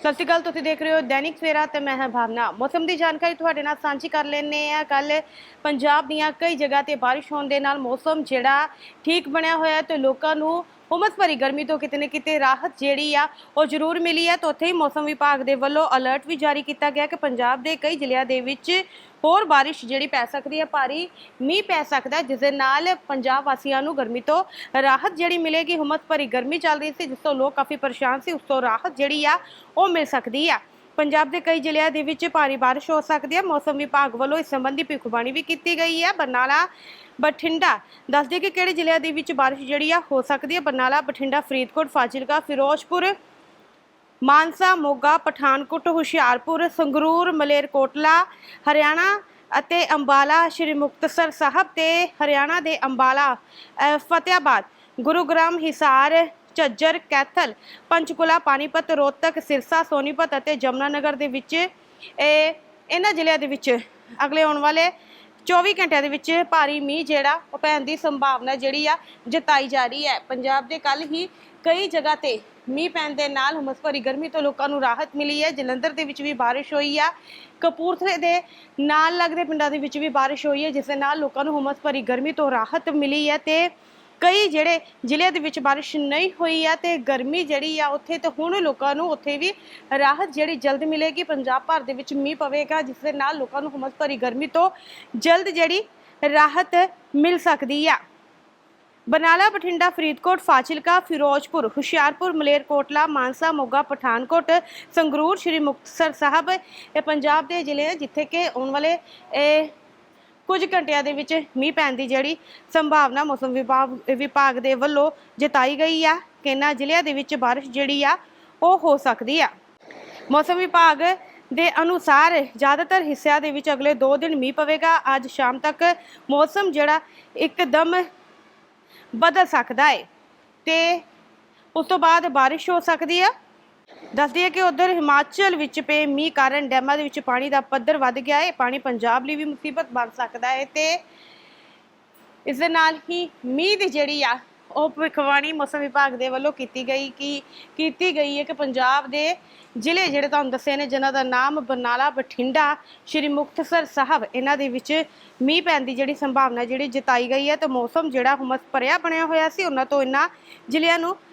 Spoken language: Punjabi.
ਸਤਿ ਸ਼੍ਰੀ ਅਕਾਲ, ਤੁਸੀਂ ਦੇਖ ਰਹੇ ਹੋ ਦੈਨਿਕ ਸਵੇਰਾ ਤੇ ਮੈਂ ਹਾਂ ਭਾਵਨਾ। ਮੌਸਮ ਦੀ ਜਾਣਕਾਰੀ ਤੁਹਾਡੇ ਨਾਲ ਸਾਂਝੀ ਕਰ ਲੈਂਦੇ ਆ ਕੱਲ ਪੰਜਾਬ ਦੀਆਂ ਕਈ ਜਗ੍ਹਾ ਤੇ ਬਾਰਿਸ਼ ਹੋਣ ਦੇ ਨਾਲ ਮੌਸਮ ਜਿਹੜਾ ਠੀਕ ਬਣਿਆ ਹੋਇਆ ਹੈ ਤੇ ਲੋਕਾਂ ਨੂੰ ਉਮਸ ਭਰੀ ਗਰਮੀ ਤੋਂ ਕਿਤੇ ਨਾ ਕਿਤੇ ਰਾਹਤ ਜਿਹੜੀ ਆ, ਉਹ ਜ਼ਰੂਰ ਮਿਲੀ ਹੈ। ਤਾਂ ਉੱਥੇ ਹੀ ਮੌਸਮ ਵਿਭਾਗ ਦੇ ਵੱਲੋਂ ਅਲਰਟ ਵੀ ਜਾਰੀ ਕੀਤਾ ਗਿਆ ਕਿ ਪੰਜਾਬ ਦੇ ਕਈ ਜ਼ਿਲ੍ਹਿਆਂ ਦੇ ਵਿੱਚ ਹੋਰ ਬਾਰਿਸ਼ ਜਿਹੜੀ ਪੈ ਸਕਦੀ ਹੈ, ਭਾਰੀ ਮੀਂਹ ਪੈ ਸਕਦਾ ਜਿਸ ਦੇ ਨਾਲ ਪੰਜਾਬ ਵਾਸੀਆਂ ਨੂੰ ਗਰਮੀ ਤੋਂ ਰਾਹਤ ਜਿਹੜੀ ਮਿਲੇਗੀ। ਹੁਮਸ ਭਰੀ ਗਰਮੀ ਚੱਲ ਰਹੀ ਸੀ, ਜਿਸ ਤੋਂ ਲੋਕ ਕਾਫੀ ਪਰੇਸ਼ਾਨ ਸੀ, ਉਸ ਤੋਂ ਰਾਹਤ ਜਿਹੜੀ ਆ, ਉਹ ਮਿਲ ਸਕਦੀ ਆ। ਪੰਜਾਬ ਦੇ ਕਈ ਜ਼ਿਲ੍ਹਿਆਂ ਦੇ ਵਿੱਚ ਭਾਰੀ ਬਾਰਿਸ਼ ਹੋ ਸਕਦੀ ਹੈ। ਮੌਸਮ ਵਿਭਾਗ ਵੱਲੋਂ ਇਸ ਸੰਬੰਧੀ ਭਿੱਖਬਾਣੀ ਵੀ ਕੀਤੀ ਗਈ ਹੈ। ਬਰਨਾਲਾ ਬਠਿੰਡਾ ਦੱਸ ਦਈਏ ਕਿ ਕਿਹੜੇ ਜ਼ਿਲ੍ਹਿਆਂ ਦੇ ਵਿੱਚ ਬਾਰਿਸ਼ ਜਿਹੜੀ ਆ ਹੋ ਸਕਦੀ ਹੈ? ਬਰਨਾਲਾ ਬਠਿੰਡਾ ਫਰੀਦਕੋਟ ਫਾਜ਼ਿਲਕਾ ਫਿਰੋਜ਼ਪੁਰ ਮਾਨਸਾ ਮੋਗਾ ਪਠਾਨਕੋਟ ਹੁਸ਼ਿਆਰਪੁਰ ਸੰਗਰੂਰ ਮਲੇਰਕੋਟਲਾ ਹਰਿਆਣਾ ਅਤੇ ਅੰਬਾਲਾ ਸ਼੍ਰੀ ਮੁਕਤਸਰ ਸਾਹਿਬ ਤੇ ਹਰਿਆਣਾ ਦੇ ਅੰਬਾਲਾ ਅਹ, ਫਤਿਆਬਾਦ ਗੁਰੂਗ੍ਰਾਮ ਹਿਸਾਰ ਝੱਜਰ, ਕੈਥਲ, ਪੰਚਕੁਲਾ ਪਾਨੀਪਤ ਰੋਹਤਕ, ਸਿਰਸਾ, ਸੋਨੀਪਤ ਅਤੇ ਜਮਨਾਨਗਰ ਦੇ ਵਿੱਚ ਇਹ ਇਹਨਾਂ ਜ਼ਿਲ੍ਹਿਆਂ ਦੇ ਵਿੱਚ ਅਗਲੇ ਆਉਣ ਵਾਲੇ 24 ਘੰਟਿਆਂ ਦੇ ਵਿੱਚ ਭਾਰੀ ਮੀਂਹ ਜਿਹੜਾ ਉਹ ਪੈਣ ਦੀ ਸੰਭਾਵਨਾ ਜਿਹੜੀ ਆ ਜਤਾਈ ਜਾ ਰਹੀ ਹੈ। ਪੰਜਾਬ ਦੇ ਕੱਲ ਹੀ ਕਈ ਜਗ੍ਹਾ ਤੇ ਮੀਂਹ ਪੈਣ ਦੇ ਨਾਲ ਹੁਮਸ ਭਰੀ ਗਰਮੀ ਤੋਂ ਲੋਕਾਂ ਨੂੰ ਰਾਹਤ ਮਿਲੀ ਹੈ। ਜਲੰਧਰ ਦੇ ਵਿੱਚ ਵੀ ਬਾਰਿਸ਼ ਹੋਈ ਆ। ਕਪੂਰਥਲੇ ਦੇ ਨਾਲ ਲੱਗਦੇ ਪਿੰਡਾਂ ਦੇ ਵਿੱਚ ਵੀ ਬਾਰਿਸ਼ ਹੋਈ ਹੈ, ਜਿਸ ਦੇ ਨਾਲ ਲੋਕਾਂ ਨੂੰ ਹੁਮਸ ਭਰੀ ਗਰਮੀ ਤੋਂ ਰਾਹਤ ਮਿਲੀ ਹੈ ਤੇ ਕਈ ਜਿਹੜੇ ਜ਼ਿਲ੍ਹਿਆਂ ਦੇ ਵਿੱਚ ਬਾਰਿਸ਼ ਨਹੀਂ ਹੋਈ ਆ ਤੇ ਗਰਮੀ ਜਿਹੜੀ ਆ ਉੱਥੇ ਤੇ ਹੁਣ ਲੋਕਾਂ ਨੂੰ ਉੱਥੇ ਵੀ ਰਾਹਤ ਜਿਹੜੀ ਜਲਦ ਮਿਲੇਗੀ। ਪੰਜਾਬ ਭਰ ਦੇ ਵਿੱਚ ਮੀਂਹ ਪਵੇਗਾ, ਜਿਸ ਦੇ ਨਾਲ ਲੋਕਾਂ ਨੂੰ ਹੁਮਸ ਭਰੀ ਗਰਮੀ ਤੋਂ ਜਲਦ ਜਿਹੜੀ ਰਾਹਤ ਮਿਲ ਸਕਦੀ ਆ। ਬਰਨਾਲਾ, ਬਠਿੰਡਾ, ਫਰੀਦਕੋਟ, ਫਾਜ਼ਿਲਕਾ, ਫਿਰੋਜ਼ਪੁਰ, ਹੁਸ਼ਿਆਰਪੁਰ, ਮਲੇਰਕੋਟਲਾ, ਮਾਨਸਾ, ਮੋਗਾ, ਪਠਾਨਕੋਟ, ਸੰਗਰੂਰ, ਸ਼੍ਰੀ ਮੁਕਤਸਰ ਸਾਹਿਬ ਇਹ ਪੰਜਾਬ ਦੇ ਜ਼ਿਲ੍ਹੇ ਆ ਜਿੱਥੇ ਕਿ ਆਉਣ ਵਾਲੇ ਇਹ ਕੁਝ ਘੰਟਿਆਂ ਦੇ ਵਿੱਚ ਮੀਂਹ ਪੈਣ ਦੀ ਜਿਹੜੀ ਸੰਭਾਵਨਾ ਮੌਸਮ ਵਿਭਾਗ ਵਿਭਾਗ ਦੇ ਵੱਲੋਂ ਜਤਾਈ ਗਈ ਆ ਕਿੰਨਾ ਜ਼ਿਲ੍ਹਿਆਂ ਦੇ ਵਿੱਚ ਬਾਰਿਸ਼ ਜਿਹੜੀ ਆ ਉਹ ਹੋ ਸਕਦੀ ਆ। ਮੌਸਮ ਵਿਭਾਗ ਦੇ ਅਨੁਸਾਰ ਜ਼ਿਆਦਾਤਰ ਹਿੱਸਿਆਂ ਦੇ ਵਿੱਚ ਅਗਲੇ 2 ਦਿਨ ਮੀਂਹ ਪਵੇਗਾ। ਅੱਜ ਸ਼ਾਮ ਤੱਕ ਮੌਸਮ ਜਿਹੜਾ ਇੱਕਦਮ ਬਦਲ ਸਕਦਾ ਹੈ ਤੇ ਉਸ ਤੋਂ ਬਾਅਦ ਬਾਰਿਸ਼ ਹੋ ਸਕਦੀ ਆ। ਦੱਸਦੀ ਹੈ ਕਿ ਉਧਰ ਹਿਮਾਚਲ ਵਿੱਚ ਪਏ ਮੀਂਹ ਕਾਰਨ ਡੈਮਾਂ ਦੇ ਵਿੱਚ ਪਾਣੀ ਦਾ ਪੱਧਰ ਵੱਧ ਗਿਆ ਹੈ। ਪਾਣੀ ਪੰਜਾਬ ਲਈ ਵੀ ਮੁਸੀਬਤ ਬਣ ਸਕਦਾ ਹੈ ਤੇ ਇਸ ਦੇ ਨਾਲ ਹੀ ਮੀਂਹ ਦੀ ਜਿਹੜੀ ਆ, ਉਹ ਭਵਿੱਖਬਾਣੀ ਮੌਸਮ ਵਿਭਾਗ ਦੇ ਵੱਲੋਂ ਕੀਤੀ ਗਈ ਕਿ ਕੀਤੀ ਗਈ ਹੈ ਕਿ ਪੰਜਾਬ ਦੇ ਜ਼ਿਲ੍ਹੇ ਜਿਹੜੇ ਤੁਹਾਨੂੰ ਦੱਸੇ ਨੇ, ਜਿਨ੍ਹਾਂ ਦਾ ਨਾਮ ਬਰਨਾਲਾ, ਬਠਿੰਡਾ, ਸ਼੍ਰੀ ਮੁਕਤਸਰ ਸਾਹਿਬ, ਇਹਨਾਂ ਦੇ ਵਿੱਚ ਮੀਂਹ ਪੈਣ ਦੀ ਜਿਹੜੀ ਸੰਭਾਵਨਾ ਜਿਹੜੀ ਜਤਾਈ ਗਈ ਹੈ ਤੇ ਮੌਸਮ ਜਿਹੜਾ ਹੁਮਸ ਭਰਿਆ ਬਣਿਆ ਹੋਇਆ ਸੀ, ਉਹਨਾਂ ਤੋਂ ਇਹਨਾਂ ਜ਼ਿਲ੍ਹਿਆਂ ਨੂੰ